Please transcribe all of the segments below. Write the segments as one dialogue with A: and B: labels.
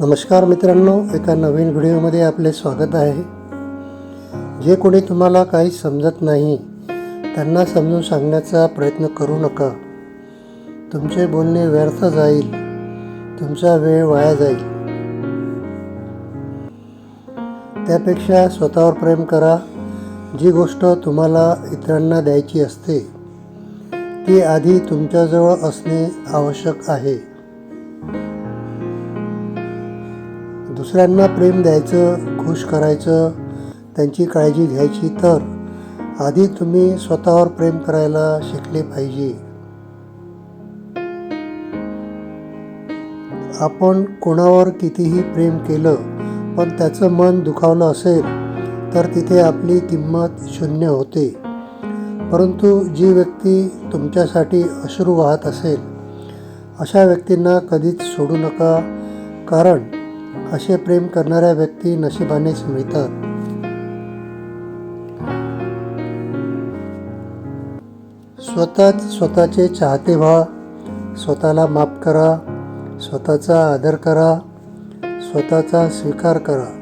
A: नमस्कार मित्रांनो एका नवीन व्हिडिओमध्ये आपले स्वागत आहे. जे कोणी तुम्हाला काही समजत नाही त्यांना समजून सांगण्याचा प्रयत्न करू नका. तुमचे बोलणे व्यर्थ जाईल तुमचा वेळ वाया जाईल. त्यापेक्षा स्वतःवर प्रेम करा. जी गोष्ट तुम्हाला इतरांना द्यायची असते ती आधी तुमच्याजवळ असणे आवश्यक आहे. दुसऱ्यांना प्रेम द्यायचं खुश करायचं त्यांची काळजी घ्यायची तर आधी तुम्ही स्वतःवर प्रेम करायला शिकले पाहिजे. आपण कोणावर कितीही प्रेम केलं पण त्याचं मन दुखावलं असेल तर तिथे आपली किंमत शून्य होते. परंतु जी व्यक्ती तुमच्यासाठी अश्रू वाहत असेल अशा व्यक्तींना कधीच सोडू नका कारण असे प्रेम करणाऱ्या व्यक्ती नशिबानेच मिळतात. स्वतःच स्वतःचे चाहते व्हा स्वतःला माफ करा स्वतःचा आदर करा स्वतःचा स्वीकार करा.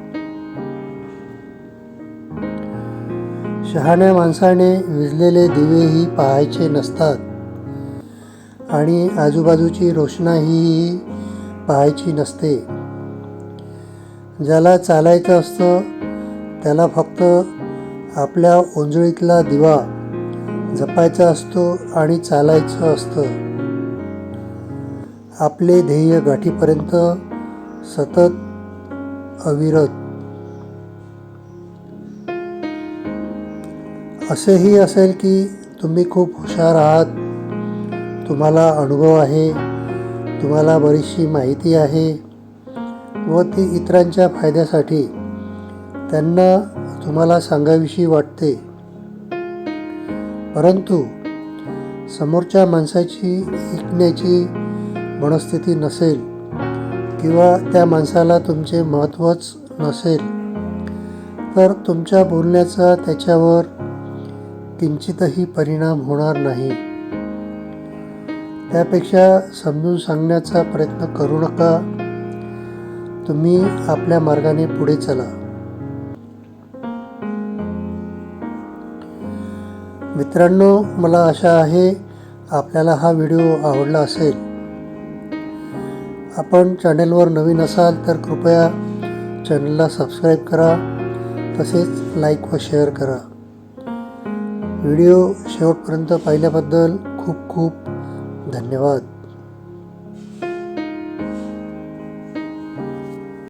A: शहाण्या माणसाने विजलेले दिवेही पाहायचे नसतात आणि आजूबाजूची रोषणाही पाहायची नसते. ज्याला चालायचं असतं त्याला फक्त आपल्या ओंजळीतला दिवा जपायचा असतो आणि चालायचं असतं. आपले ध्येय गाठीपर्यंत सतत अविरत. असेही असेल की तुम्ही खूप हुशार आहात. तुम्हाला अनुभव आहे. तुम्हाला बरीचशी माहिती आहे. व ती इतरांच्या फायद्यासाठी. त्यांना तुम्हाला सांगाविषयी वाटते. परंतु समोरच्या माणसाची ऐकण्याची मनस्थिती नसेल किंवा त्या माणसाला तुमचे महत्त्वच नसेल तर तुमच्या बोलण्याचा त्याच्यावर किंचितही परिणाम होणार नाही. त्यापेक्षा समजून सांगण्याचा प्रयत्न करू नका. तुम्ही आपल्या मार्गाने पुढे चला. मित्रांनो मला आशा आहे आपल्याला हा व्हिडिओ आवडला असेल. आपण चॅनेलवर नवीन असाल तर कृपया चॅनलला सबस्क्राईब करा तसेच लाईक व शेअर करा. व्हिडिओ शेवटपर्यंत पाहिल्याबद्दल खूप खूप धन्यवाद.